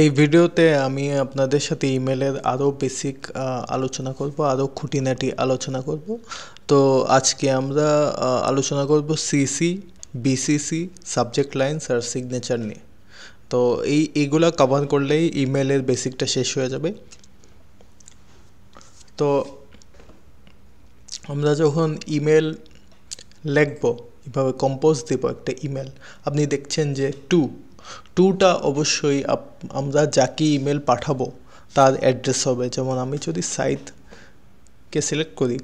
এই ভিডিওতে আমি আপনাদের সাথে ইমেলের আরও বেসিক আলোচনা করব, আরও খুঁটিনাটি আলোচনা করব। তো আজকে আমরা আলোচনা করব সিসি বিসিসি সাবজেক্ট লাইন্স আর সিগনেচার নিয়ে। তো এই এইগুলা কভার করলেই ইমেলের বেসিকটা শেষ হয়ে যাবে। তো আমরা যখন ইমেল লিখব, এভাবে কম্পোজ দেব একটা ইমেল আপনি দেখছেন যে টু টুটা অবশ্যই আমরা যাকে ইমেল পাঠাবো, তার অ্যাড্রেস হবে। যেমন আমি যদি সাইটকে সিলেক্ট করি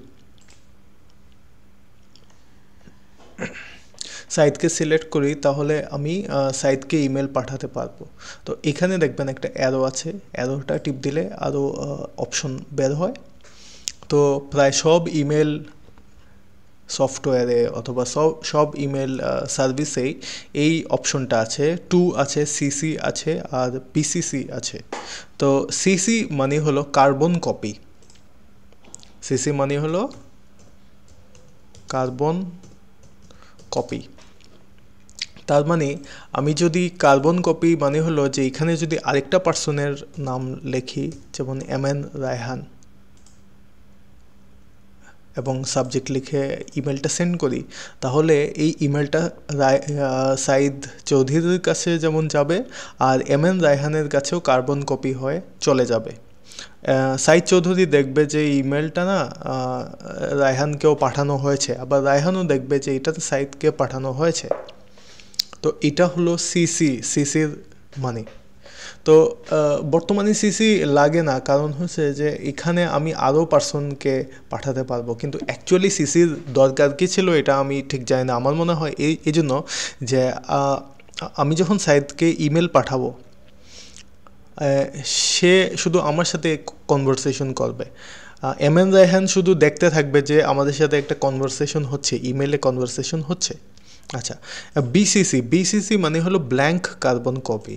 সাইটকে সিলেক্ট করি, তাহলে আমি সাইটকে ইমেল পাঠাতে পারব। তো এখানে দেখবেন একটা অ্যারো আছে। অ্যারোটা টিপ দিলে আরও অপশন বের হয়। তো প্রায় সব ইমেল সফটওয়্যারে অথবা সব সব ইমেল সার্ভিসেই এই অপশনটা আছে। টু আছে সিসি আছে আর পিসিসি আছে। তো সিসি মানে হলো কার্বন কপি। সিসি মানে হলো কার্বন কপি। তার মানে আমি যদি কার্বন কপি মানে হলো যে এখানে যদি আরেকটা পার্সনের নাম লেখি, যেমন এম এন রায়হান এবং সাবজেক্ট লিখে ইমেলটা সেন্ড করি, তাহলে এই ইমেলটা রায় সাইদ চৌধুরীর কাছে যেমন যাবে আর এম এন রায়হানের কাছেও কার্বন কপি হয়ে চলে যাবে। সাইদ চৌধুরী দেখবে যে ইমেলটা না রায়হানকেও পাঠানো হয়েছে, আবার রায়হানও দেখবে যে এটাতে সাইদকে পাঠানো হয়েছে। তো এটা হলো সিসি সিসির মানে। তো বর্তমানে সিসি লাগে না। কারণ হচ্ছে যে, এখানে আমি আরও পার্সনকে পাঠাতে পারব। কিন্তু অ্যাকচুয়ালি সিসির দরকার কী ছিল এটা আমি ঠিক জানি না। আমার মনে হয় এই এই জন্য যে আমি যখন সাইদকে ইমেল পাঠাবো সে শুধু আমার সাথে কনভারসেশন করবে। এম এন রায়হান শুধু দেখতে থাকবে যে, আমাদের সাথে একটা কনভারসেশন হচ্ছে ইমেলে কনভারসেশন হচ্ছে। আচ্ছা বিসিসি বিসিসি মানে হলো blank carbon copy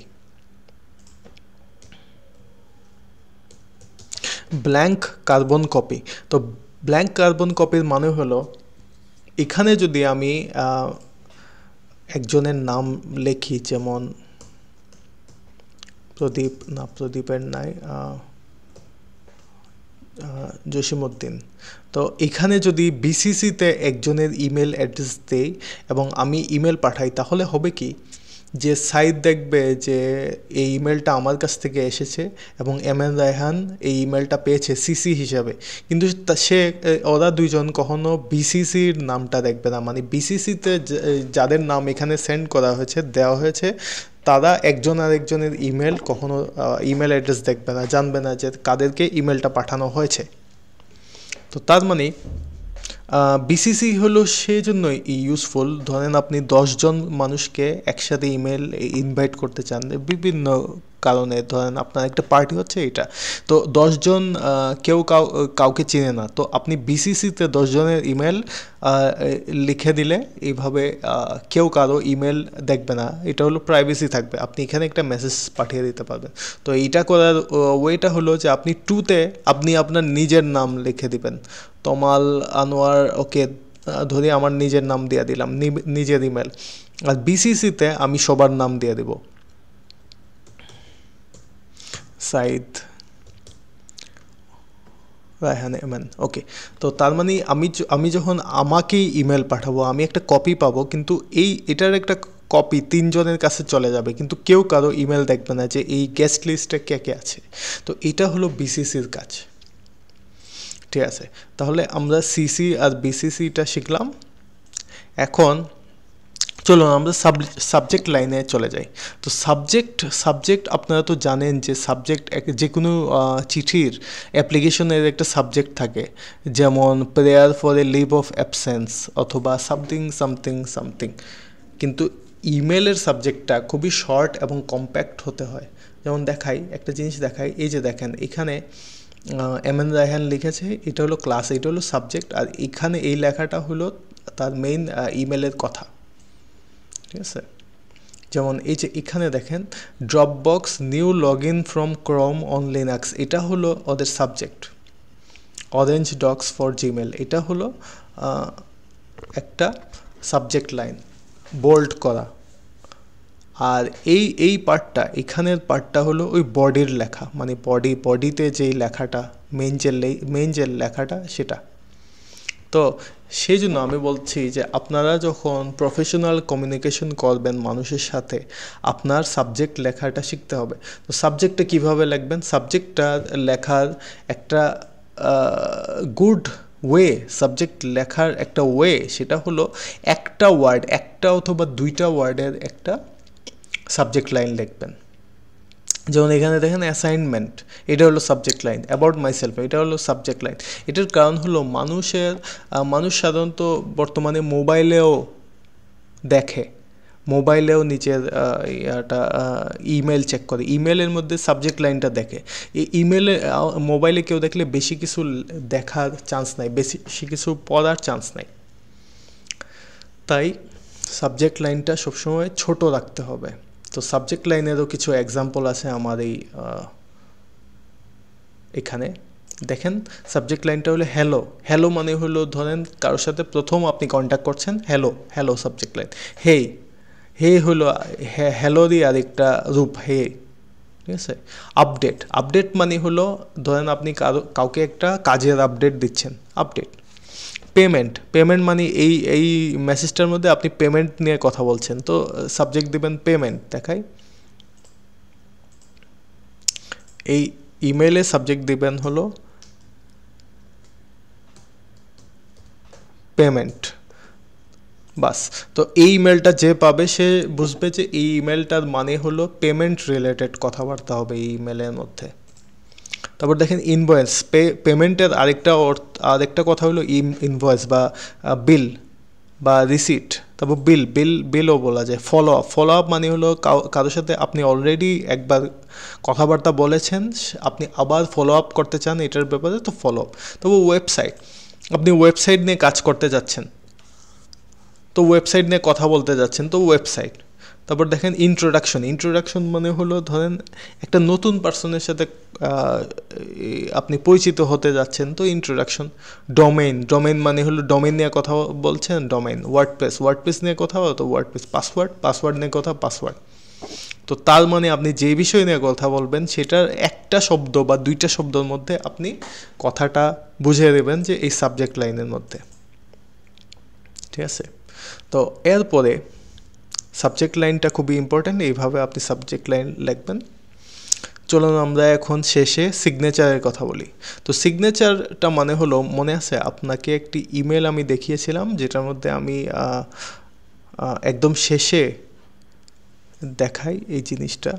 blank carbon copy তো ব্ল্যাঙ্ক কার্বন কপির মানে হলো, এখানে যদি আমি একজনের নাম লেখি, যেমন প্রদীপ, না, প্রদীপের নাই জসিমউদ্দিন। তো এখানে যদি বিসিসিতে একজনের ইমেল অ্যাড্রেস দেই এবং আমি ইমেল পাঠাই, তাহলে হবে কি? যে সাইদ দেখবে যে এই ইমেলটা আমার কাছ থেকে এসেছে এবং এম এন রায়হান এই ইমেলটা পেয়েছে সিসি হিসাবে। কিন্তু সে ওরা দুইজন কখনো বিসিসির নামটা দেখবে না। মানে বিসিসিতে যাদের নাম এখানে সেন্ড করা হয়েছে, দেওয়া হয়েছে, তারা একজন আর একজনের ইমেল কখনো ইমেল অ্যাড্রেস দেখবে না, জানবে না যে কাদেরকে ইমেলটা পাঠানো হয়েছে। তো তার মানে বিসিসি হলো সেই জন্যই ইউজফুল ধরেন আপনি দশজন মানুষকে একসাথে ইমেল ইনভাইট করতে চান। বিভিন্ন কারণে ধরেন আপনার একটা পার্টি হচ্ছে এটা। তো দশজন কেউ কাউ, কাউকে চিনে না। তো আপনি বিসিসিতে দশজনের ইমেল লিখে দিলে এইভাবে কেউ কারও ইমেল দেখবে না। এটা হলো প্রাইভেসি থাকবে। আপনি এখানে একটা মেসেজ পাঠিয়ে দিতে পারবেন। তো এইটা করার ওয়েটা হলো যে আপনি টুতে আপনি আপনার নিজের নাম লিখে দিবেন। তমাল, আনোয়ার, ওকে ধরে আমার নিজের নাম দিয়ে দিলাম। নিজের ইমেল আর বিসিসিতে আমি সবার নাম দিয়ে দেবো। সাইদ রায়হান এমন ওকে তো তার মানে আমি আমি যখন আমাকেই ইমেল পাঠাবো, আমি একটা কপি পাবো, কিন্তু এই, এটার একটা কপি তিনজনের কাছে চলে যাবে, কিন্তু কেউ কারও ইমেল দেখবে না যে এই গেস্ট লিস্টে কে কে আছে। তো এটা হলো বিসিসির কাজ। ঠিক আছে? তাহলে আমরা সিসি আর বিসিসিটা শিখলাম। এখন চলুন আমরা সাবজেক্ট লাইনে চলে যাই। তো সাবজেক্ট সাবজেক্ট আপনারা তো জানেন যে সাবজেক্ট যে কোনো চিঠির অ্যাপ্লিকেশনের একটা সাবজেক্ট থাকে। যেমন prayer for a leave of absence অথবা সামথিং সামথিং সামথিং কিন্তু ইমেলের সাবজেক্টটা খুবই শর্ট এবং কম্প্যাক্ট হতে হয়। যেমন দেখাই, একটা জিনিস দেখাই, এই যে দেখেন, এখানে এম এন রায়হান লিখেছে, এটা হলো ক্লাস এটা হলো সাবজেক্ট আর এখানে এই লেখাটা হলো তার মেইন ইমেলের কথা। ঠিক আছে? যেমন এই যে এখানে দেখেন Dropbox new log in from Chrome on Linux এটা হলো ওদের subject orange docs for Gmail এটা হলো একটা সাবজেক্ট লাইন বোল্ড করা। আর এই এই পার্টটা এখানের পার্টটা হলো ওই বডির লেখা মানে বডি বডিতে যেই লেখাটা মেন যে মেন যে লেখাটা, সেটা। তো সেই জন্য আমি বলছি যে আপনারা যখন প্রফেশনাল কমিউনিকেশন করবেন মানুষের সাথে, আপনার সাবজেক্ট লেখাটা শিখতে হবে। তো সাবজেক্টটা কীভাবে লিখবেন? সাবজেক্টটা লেখার একটা গুড ওয়ে সাবজেক্ট লেখার একটা ওয়ে সেটা হলো একটা ওয়ার্ড একটা অথবা দুইটা ওয়ার্ডের একটা সাবজেক্ট লাইন লিখবেন। যেমন এখানে দেখেন অ্যাসাইনমেন্ট এটা হলো সাবজেক্ট লাইন অ্যাবাউট মাইসেলফ এটা হলো সাবজেক্ট লাইন এটার কারণ হলো মানুষের মানুষ সাধারণত বর্তমানে মোবাইলেও দেখে, মোবাইলেও নিচের ইয়াটা ইমেল চেক করে ইমেলের মধ্যে সাবজেক্ট লাইনটা দেখে, এই ইমেলে মোবাইলে কেউ দেখলে বেশি কিছু দেখার চান্স নাই, বেশি কিছু পড়ার চান্স নাই, তাই সাবজেক্ট লাইনটা সবসময় ছোট রাখতে হবে। তো সাবজেক্ট লাইনেরও কিছু এক্সাম্পল আছে আমার এই এখানে। দেখেন সাবজেক্ট লাইনটা হলো হ্যালো হ্যালো মানে হলো, ধরেন কারোর সাথে প্রথম আপনি কন্ট্যাক্ট করছেন hello hello subject line hey hey হলো হ্যালোরই আরেকটা রূপ হে ঠিক আছে? আপডেট আপডেট মানে হলো, ধরেন আপনি কারও, কাউকে একটা কাজের আপডেট দিচ্ছেন। আপডেট পেমেন্ট পেমেন্ট মানে এই এই মেসেজটার মধ্যে আপনি পেমেন্ট নিয়ে কথা বলছেন। তো সাবজেক্ট দেবেন পেমেন্ট দেখাই। এই ইমেলে সাবজেক্ট দিবেন হলো পেমেন্ট বাস, তো এই ইমেলটা যে পাবে সে বুঝবে যে এই ইমেলটার মানে হলো পেমেন্ট রিলেটেড কথাবার্তা হবে এই ইমেলের মধ্যে। তারপর দেখেন ইনভয়েস পে পেমেন্টের আরেকটা অর্থ, আরেকটা কথা হলো ইনভয়েস বা বিল বা রিসিট তারপর বিল বিল বিলও বলা যায় ফলো আপ ফলো আপ মানে হলো কারোর সাথে আপনি অলরেডি একবার কথাবার্তা বলেছেন, আপনি আবার ফলো আপ করতে চান এটার ব্যাপারে, তো ফলো আপ তবু ওয়েবসাইট আপনি ওয়েবসাইট নিয়ে কাজ করতে যাচ্ছেন, তো ওয়েবসাইট নিয়ে কথা বলতে যাচ্ছেন, তো ওয়েবসাইট তারপর দেখেন ইন্ট্রোডাকশন ইন্ট্রোডাকশন মানে হলো ধরেন একটা নতুন পার্সনের সাথে আপনি পরিচিত হতে যাচ্ছেন, তো ইন্ট্রোডাকশন ডোমেইন ডোমেইন মানে হলো ডোমেইন নিয়ে কথা বলছেন ডোমেইন ওয়ার্ডপ্রেস ওয়ার্ডপ্রেস নিয়ে কথা তো ওয়ার্ডপ্রেস পাসওয়ার্ড পাসওয়ার্ড নিয়ে কথা পাসওয়ার্ড তো তার মানে আপনি যে বিষয় নিয়ে কথা বলবেন, সেটার একটা শব্দ বা দুইটা শব্দের মধ্যে আপনি কথাটা বুঝিয়ে দেবেন যে এই সাবজেক্ট লাইনের মধ্যে। ঠিক আছে? তো এরপরে সাবজেক্ট লাইনটা খুবই ইম্পর্ট্যান্ট এইভাবে আপনি সাবজেক্ট লাইন লিখবেন। চলুন আমরা এখন শেষে সিগনেচারের কথা বলি। তো সিগনেচারটা মানে হলো, মনে আছে? আপনাকে একটি ইমেল আমি দেখিয়েছিলাম, যেটার মধ্যে আমি একদম শেষে দেখাই এই জিনিসটা।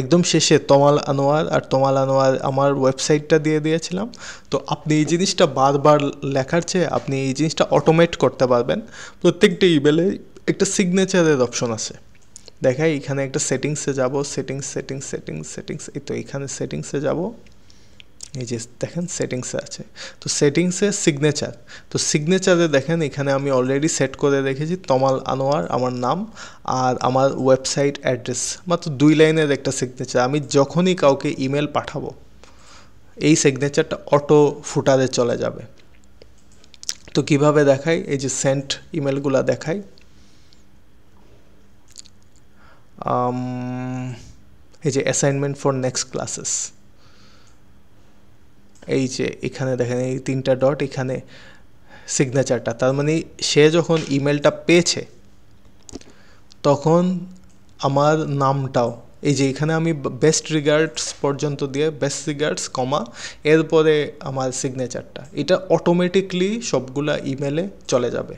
একদম শেষে তমাল আনোয়ার আর তমাল আনোয়ার আমার ওয়েবসাইটটা দিয়ে দিয়েছিলাম। তো আপনি এই জিনিসটা বারবার লেখার চেয়ে আপনি এই জিনিসটা অটোমেট করতে পারবেন। প্রত্যেকটা ইমেলে একটা সিগনেচারের অপশন আছে। দেখাই, এখানে একটা সেটিংসে যাব সেটিংস সেটিংস সেটিংস সেটিংস এই তো এখানে সেটিংসে যাব। এই যে দেখেন সেটিংসে আছে। তো সেটিংসে সিগনেচার তো সিগনেচারে দেখেন, এখানে আমি অলরেডি সেট করে রেখেছি, তমাল আনোয়ার, আমার নাম, আর আমার ওয়েবসাইট অ্যাড্রেস মাত্র দুই লাইনের একটা সিগনেচার আমি যখনই কাউকে ইমেল পাঠাবো, এই সিগনেচারটা অটো ফুটারে চলে যাবে। তো কীভাবে দেখাই? এই যে সেন্ট ইমেলগুলো দেখাই। এই যে অ্যাসাইনমেন্ট ফর নেক্সট ক্লাসেস এই যে এখানে দেখেন, এই তিনটা ডট এখানে সিগনেচারটা তার মানে সে যখন ইমেলটা পেয়েছে, তখন আমার নামটাও, এই যে এখানে আমি বেস্ট রিগার্ডস পর্যন্ত দিয়ে বেস্ট রিগার্ডস কমা এরপরে আমার সিগনেচারটা এটা অটোমেটিকলি সবগুলা ইমেলে চলে যাবে।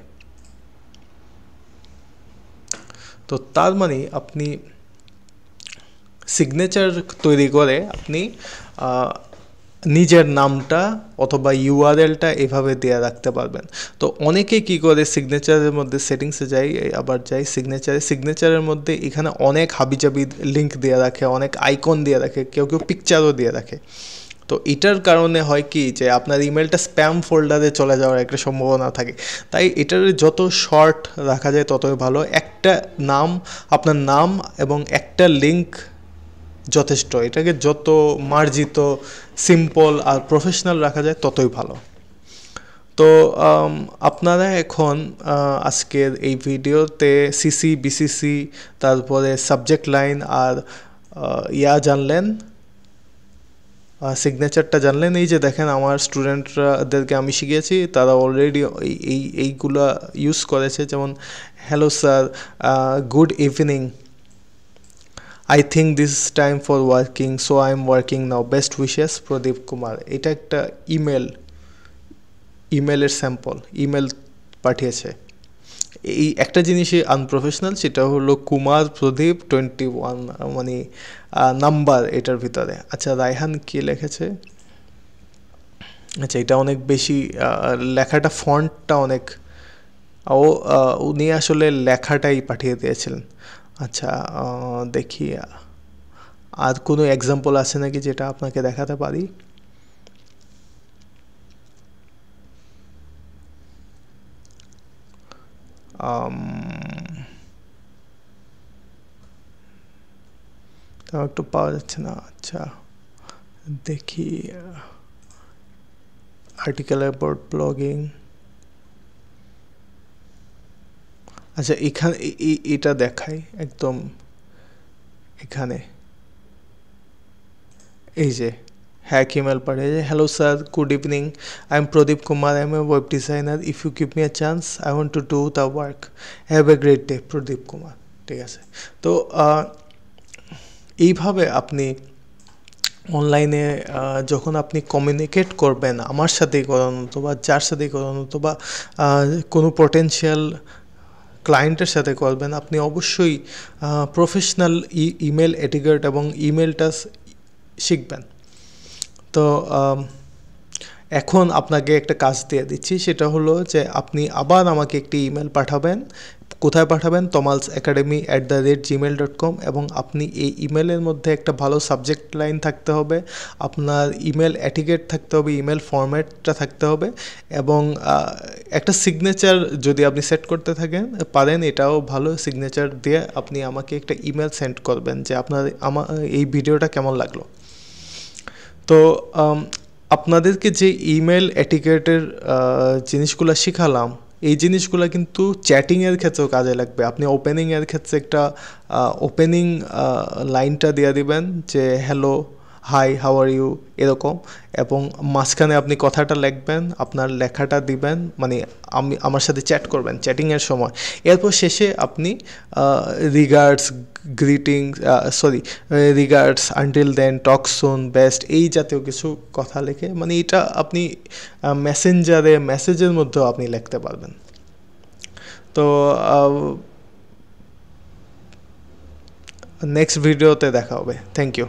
তো তার মানে আপনি সিগনেচার তৈরি করে আপনি নিজের নামটা অথবা ইউআরএলটা এভাবে দেওয়া রাখতে পারবেন। তো অনেকে কি করে সিগনেচারের মধ্যে সেটিংসে যাই আবার যাই সিগনেচারে সিগনেচারের মধ্যে এখানে অনেক হাবিজাবি লিঙ্ক দিয়ে রাখে, অনেক আইকন দিয়ে রাখে, কেউ কেউ পিকচারও দিয়ে রাখে। তো এটার কারণে হয় কি যে আপনার ইমেলটা স্প্যাম ফোল্ডারে চলে যাওয়ার একটা সম্ভাবনা থাকে। তাই এটার যত শর্ট রাখা যায় ততই ভালো। একটা নাম, আপনার নাম এবং একটা লিঙ্ক যথেষ্ট। এটাকে যত মার্জিত সিম্পল আর প্রফেশনাল রাখা যায় ততই ভালো। তো আপনারা এখন আজকের এই ভিডিওতে সিসি বিসিসি তারপরে সাবজেক্ট লাইন আর ইয়া জানলেন। সিগনেচারটা জানলেন। এই যে দেখেন, আমার স্টুডেন্টরাদেরকে আমি শিখিয়েছি, তারা অলরেডি এই এইগুলা ইউজ করেছে। যেমন hello sir good evening I think this time for working so I am working now best wishes Pradeep Kumar এটা একটা ইমেল ইমেলের স্যাম্পল ইমেল পাঠিয়েছে। এই একটা জিনিসই আনপ্রফেশনাল সেটা হলো কুমার প্রদীপ টোয়েন্টি ওয়ান মানে নাম্বার এটার ভিতরে। আচ্ছা রায়হান কি লিখেছে? আচ্ছা এটা অনেক বেশি লেখাটা ফন্টটা অনেক, ও উনি আসলে লেখাটাই পাঠিয়ে দিয়েছিলেন। আচ্ছা দেখি, আর কোনো এক্সাম্পল আছে নাকি যেটা আপনাকে দেখাতে পারি? তাও একটু পাওয়া যাচ্ছে না আচ্ছা দেখি আর্টিকেল অ্যাবাউট ব্লগিং আচ্ছা এখানে এটা দেখাই একদম এখানে। এই যে hack email পাঠিয়েছে hello, sir. Good evening. I am pradeep kumar. I am a web designer. If you give me a chance, i want to do the work. Have a great day প্রদীপ কুমার ঠিক আছে। তো এইভাবে আপনি অনলাইনে যখন আপনি communicate করবেন আমার সাথেই করেন অথবা যার সাথেই করেন অথবা কোনো পটেনশিয়াল ক্লায়েন্টের সাথে করবেন, আপনি অবশ্যই প্রফেশনাল ইমেল এটিকেট এবং ইমেলটা শিখবেন। তো এখন আপনাকে একটা কাজ দিয়ে দিচ্ছি। সেটা হলো যে আপনি আবার আমাকে একটি ইমেল পাঠাবেন। কোথায় পাঠাবেন? Tamals academy at the rate Gmail dot com এবং আপনি এই ইমেলের মধ্যে একটা ভালো সাবজেক্ট লাইন থাকতে হবে। আপনার ইমেল অ্যাটিকেট থাকতে হবে ইমেল ফরম্যাটটা থাকতে হবে এবং একটা সিগনেচার যদি আপনি সেট করতে থাকেন, পারেন, এটাও ভালো সিগনেচার দিয়ে আপনি আমাকে একটা ইমেল সেন্ড করবেন যে আপনার, আমার, এই ভিডিওটা কেমন লাগল। তো আপনাদেরকে যে ইমেল অ্যাটিকেটের জিনিসগুলো শিখালাম, এই জিনিসগুলো কিন্তু চ্যাটিংয়ের ক্ষেত্রেও কাজে লাগবে। আপনি ওপেনিংয়ের ক্ষেত্রে একটা ওপেনিং লাইনটা দিয়ে দিবেন যে hello hi how are you এরকম। এবং মাঝখানে আপনি কথাটা লিখবেন, আপনার লেখাটা দিবেন মানে আমি আমার সাথে চ্যাট করবেন চ্যাটিংয়ের সময়। এরপর শেষে আপনি regards greeting sorry regards until then talk soon best এই জাতীয় কিছু কথা লিখে মানে এটা আপনি মেসেঞ্জারে মেসেজের মধ্যেও আপনি লিখতে পারবেন। তো নেক্সট ভিডিওতে দেখা হবে। Thank you